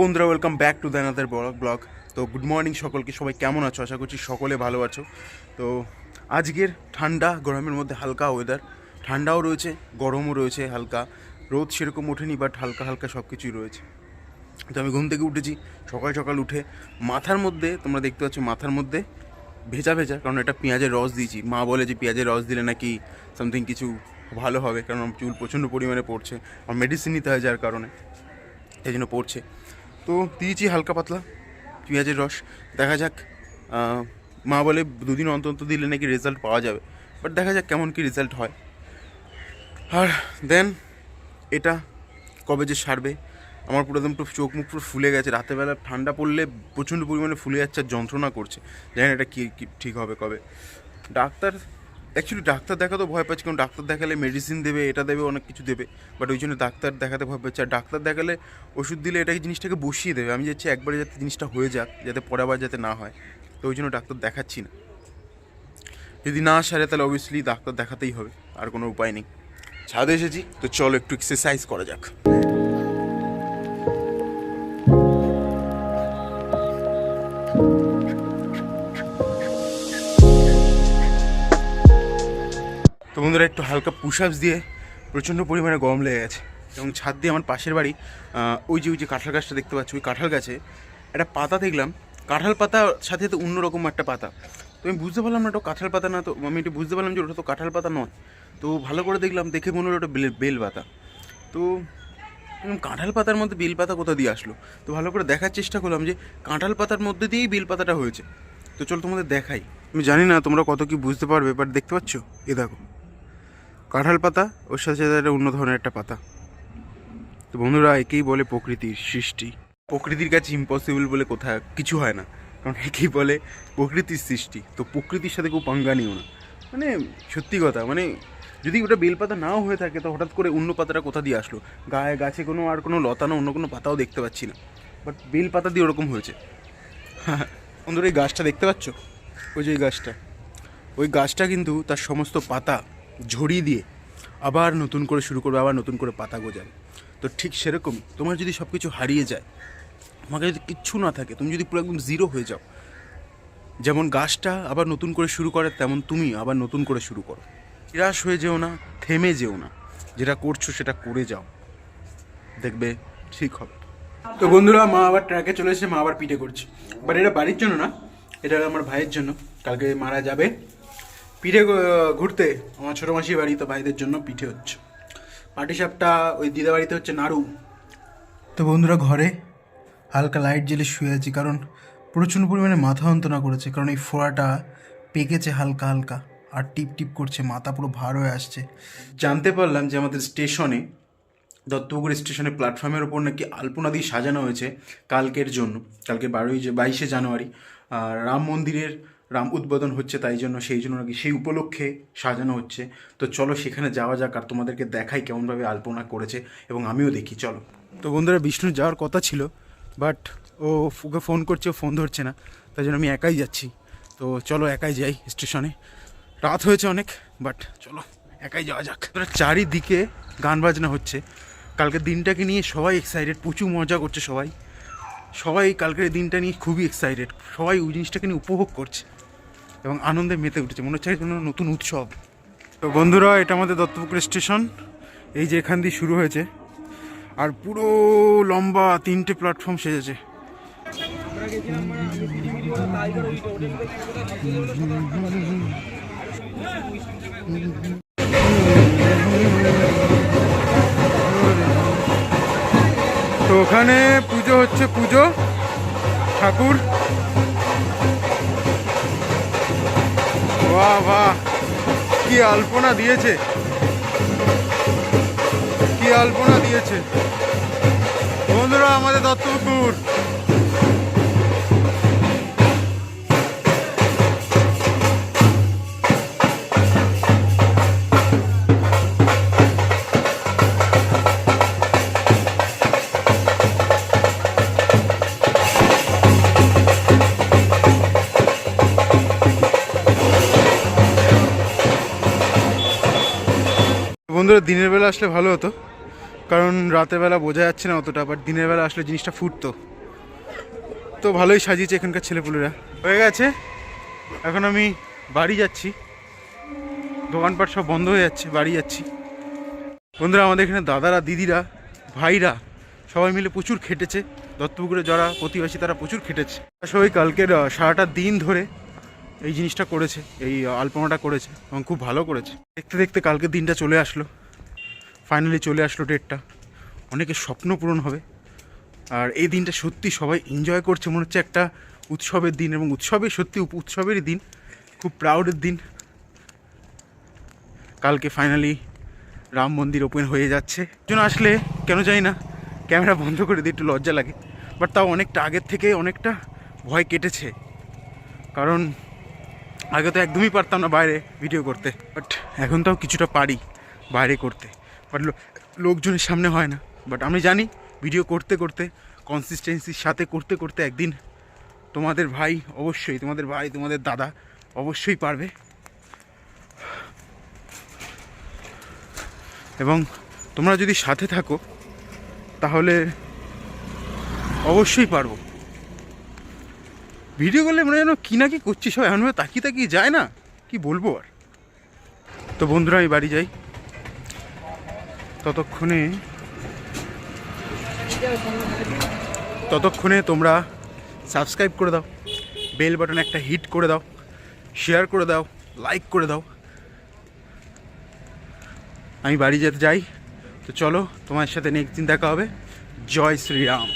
বন্ধুরা welcome back to the another blog তো good morning সকলকে, সবাই কেমন আছো? আশা করছি সকলে ভালো আছো। তো আজকের ঠান্ডা, গরমের মধ্যে হালকা ওয়েদার ঠান্ডাও রয়েছে, গরমও রয়েছে হালকা। রোদ সেরকম ওঠেনি বাট হালকা হালকা সব কিছুই রয়েছে। তো আমি ঘুম থেকে উঠেছি, সকাল সকাল উঠে মাথার মধ্যে, তোমরা দেখতে পাচ্ছ মাথার মধ্যে ভেজা ভেজা, কারণ এটা পেঁয়াজের রস দিয়েছি। মা বলে যে পেঁয়াজের রস দিলে নাকি সামথিং কিছু ভালো হবে, কারণ চুল প্রচণ্ড পরিমাণে পড়ছে। আর মেডিসিন নিতে হয় যার কারণে। এই জন্য পড়ছে। তো দিয়েছি হালকা পাতলা, পেঁয়াজের রস। দেখা যাক মা বলে দুদিন অন্তর অন্তর দিলে নাকি রেজাল্ট পাওয়া যাবে। বাট দেখা যাক কেমন কি রেজাল্ট হয়। আর দেন এটা কবে যে সারবে? আমার পুরো একদম চোখ মুখ পুরো ফুলে গেছে। রাতেরবেলা ঠান্ডা পড়লে প্রচণ্ড পরিমাণে ফুলে যাচ্ছে আর যন্ত্রণা করছে। জানি না এটা কী ঠিক হবে কবে। ডাক্তার অ্যাকচুয়ালি ডাক্তার দেখাতেও ভয় পাচ্ছি, কারণ ডাক্তার দেখালে মেডিসিন দেবে, এটা দেবে, অনেক কিছু দেবে। বাট ওই জন্য ডাক্তার দেখাতে ভয় পাচ্ছি। আর ডাক্তার দেখালে ওষুধ দিলে এটাকে জিনিসটাকে বসিয়ে দেবে। আমি যাচ্ছি একবারে যাতে জিনিসটা হয়ে যাক, যাতে পরে আবার যাতে না হয়। তো ওই জন্য ডাক্তার দেখাচ্ছি না। যদি না সারে, তাহলে অবভিয়াসলি ডাক্তার দেখাতেই হবে। আর কোনো উপায় নেই। ছাদে এসেছি, তো চলো একটু এক্সারসাইজ করা যাক। বন্ধুরা, একটু হালকা পুশ দিয়ে প্রচণ্ড পরিমাণে গরম লেগে গেছে। এবং ছাদ দিয়ে আমার পাশের বাড়ি ওই যে ওই যে কাঁঠাল গাছটা দেখতে পাচ্ছি, ওই কাঁঠাল গাছে একটা পাতা দেখলাম। কাঁঠাল পাতার সাথে তো অন্যরকম একটা পাতা। তো আমি বুঝতে পারলাম না ওটা কাঁঠাল পাতা না, তো আমি একটু বুঝতে পারলাম যে ওটা তো কাঁঠাল পাতা নয়। তো ভালো করে দেখলাম, দেখে মনে হলো ওটা বেল বেল পাতা। তো কাঁঠাল পাতার মধ্যে বেল পাতা কোথা দিয়ে আসলো? তো ভালো করে দেখার চেষ্টা করলাম যে কাঁঠাল পাতার মধ্যে দিয়েই বেল পাতাটা হয়েছে। তো চলো তোমাদের দেখাই। আমি জানি না তোমরা কত কি বুঝতে পারবে বাট দেখতে পাচ্ছ? এ দেখো। কাঁঠাল পাতা, ওর সাথে সাথে একটা অন্য ধরনের একটা পাতা। তো বন্ধুরা, একেই বলে প্রকৃতির সৃষ্টি। প্রকৃতির কাছে ইম্পসিবল বলে কোথায় কিছু হয় না, কারণ একেই বলে প্রকৃতির সৃষ্টি। তো প্রকৃতির সাথে কেউ পাঙ্গা নিও না। মানে সত্যি কথা মানে যদি ওটা বেলপাতা নাও হয়ে থাকে, তো হঠাৎ করে অন্য পাতাটা কোথা দিয়ে আসলো? গায়ে, গাছে কোনো আর কোনো লতানো অন্য কোনো পাতাও দেখতে পাচ্ছি না। বাট বেল পাতা দিয়ে ওরকম হয়েছে। বন্ধুরা, এই গাছটা দেখতে পাচ্ছ? ওই যে এই গাছটা। ওই গাছটা কিন্তু তার সমস্ত পাতা ঝরিয়ে দিয়ে আবার নতুন করে শুরু করবে, আবার নতুন করে পাতা গজাবে। তো ঠিক সেরকম তোমার যদি সব কিছু হারিয়ে যায়, তোমাকে যদি কিচ্ছু না থাকে, তুমি যদি পুরো একদম জিরো হয়ে যাও, যেমন গাছটা আবার নতুন করে শুরু করে, তেমন তুমি আবার নতুন করে শুরু করো। নিরাশ হয়ে যেও না, থেমে যেও না। যেটা করছ সেটা করে যাও। দেখবে ঠিক হবে। তো বন্ধুরা, মা আবার ট্র্যাকে চলে এসেছে, মা আবার পিঠে করছে। বাট এটা বাড়ির জন্য না, এটা আমার ভাইয়ের জন্য। কালকে মারা যাবে। পিঠে ঘুরতে আমার ছোটো মাসির বাড়ি তো ভাইদের জন্য পিঠে হচ্ছে। পাটি সাপটা ওই দিদা বাড়িতে হচ্ছে নাড়ু। তো বন্ধুরা ঘরে হালকা লাইট জ্বেলে শুয়ে আছি, কারণ প্রচুর পরিমাণে মাথা যন্ত্রণা করেছে, কারণ এই ফোড়াটা পেকেছে হালকা হালকা আর টিপ টিপ করছে, মাথা পুরো ভার হয়ে আসছে। জানতে পারলাম যে আমাদের স্টেশনে, দত্তপুকুর স্টেশনে প্ল্যাটফর্মের ওপর নাকি আলপনা দিয়ে সাজানো হয়েছে কালকের জন্য, কালকে বারোই বাইশে জানুয়ারি, আর রাম মন্দিরের রাম উদ্বোধন হচ্ছে তাই জন্য সেই জন্য নাকি সেই উপলক্ষে সাজানো হচ্ছে। তো চলো সেখানে যাওয়া যাক আর তোমাদেরকে দেখাই কেমনভাবে আলপনা করেছে এবং আমিও দেখি, চলো। তো বন্ধুরা বিষ্ণু যাওয়ার কথা ছিল, বাট ও ওকে ফোন করছে, ও ফোন ধরছে না, তাই জন্য আমি একাই যাচ্ছি। তো চলো একাই যাই স্টেশনে। রাত হয়েছে অনেক, বাট চলো একাই যাওয়া যাক। চারিদিকে গান বাজনা হচ্ছে। কালকের দিনটাকে নিয়ে সবাই এক্সাইটেড প্রচুর মজা করছে সবাই। সবাই কালকের দিনটা নিয়ে খুবই এক্সাইটেড সবাই ওই জিনিসটাকে নিয়ে উপভোগ করছে। এবং আনন্দে মেতে উঠেছে। মনে হচ্ছে কোনো নতুন উৎসব। তো বন্ধুরা, এটা আমাদের দত্তপুকুর স্টেশন। এই যে এখান দিয়ে শুরু হয়েছে। আর পুরো লম্বা তিনটে প্ল্যাটফর্ম সেজেছে। তো ওখানে পুজো হচ্ছে পুজো, ঠাকুর। বাহ বাহ। কি আলপনা দিয়েছে। কি আলপনা দিয়েছে। বন্ধুরা আমাদের দত্তপুকুর। বন্ধুরা, দিনের বেলা আসলে ভালো হতো। কারণ রাতের বেলা বোঝা যাচ্ছে না অতটা বাট দিনের বেলা আসলে জিনিসটা ফুটতো। তো ভালোই সাজিয়েছে এখানকার ছেলেপুলেরা। হয়ে গেছে। এখন আমি বাড়ি যাচ্ছি। দোকানপাট সব বন্ধ হয়ে যাচ্ছে, বাড়ি যাচ্ছি। বন্ধুরা, আমাদের এখানে দাদারা, দিদিরা, ভাইরা সবাই মিলে প্রচুর খেটেছে। দত্তপুকুরে যারা প্রতিবাসী, তারা প্রচুর খেটেছে। সবাই কালকের সারাটা দিন ধরে এই জিনিসটা করেছে, এই আলপনাটা করেছে এবং খুব ভালো করেছে। দেখতে দেখতে কালকের দিনটা চলে আসলো। ফাইনালি চলে আসলো ডেটটা অনেকের স্বপ্ন পূরণ হবে। আর এই দিনটা সত্যি সবাই এনজয় করছে। মনে হচ্ছে একটা উৎসবের দিন এবং উৎসবের সত্যি উৎসবেরই দিন। খুব প্রাউডের দিন। কালকে ফাইনালি রাম মন্দির ওপেন হয়ে যাচ্ছে। জন্য আসলে কেন জানি না, ক্যামেরা বন্ধ করে দিই একটু লজ্জা লাগে। বাট তাও অনেকটা আগের থেকে অনেকটা ভয় কেটেছে। কারণ আগে তো একদমই পারতাম না বাইরে ভিডিও করতে বাট এখন তাও কিছুটা পারি বাইরে করতে। বাট লোকজনের সামনে হয় না। বাট আমি জানি ভিডিও করতে করতে কনসিস্টেন্সির সাথে করতে করতে একদিন তোমাদের ভাই অবশ্যই, তোমাদের ভাই, তোমাদের দাদা অবশ্যই পারবে। এবং তোমরা যদি সাথে থাকো, তাহলে অবশ্যই পারব। ভিডিও করলে মনে যেন কি না কি করছি সব এমনভাবে তাকিয়ে তাকিয়ে যায় না। কি বলব আর? তো বন্ধুরা, আমি বাড়ি যাই। ততক্ষণে ততক্ষণে তোমরা সাবস্ক্রাইব করে দাও বেল বাটন একটা হিট করে দাও শেয়ার করে দাও লাইক করে দাও। আমি বাড়ি যেতে যাই। তো চলো, তোমার সাথে নেক্সট দিন দেখা হবে। জয় শ্রীরাম।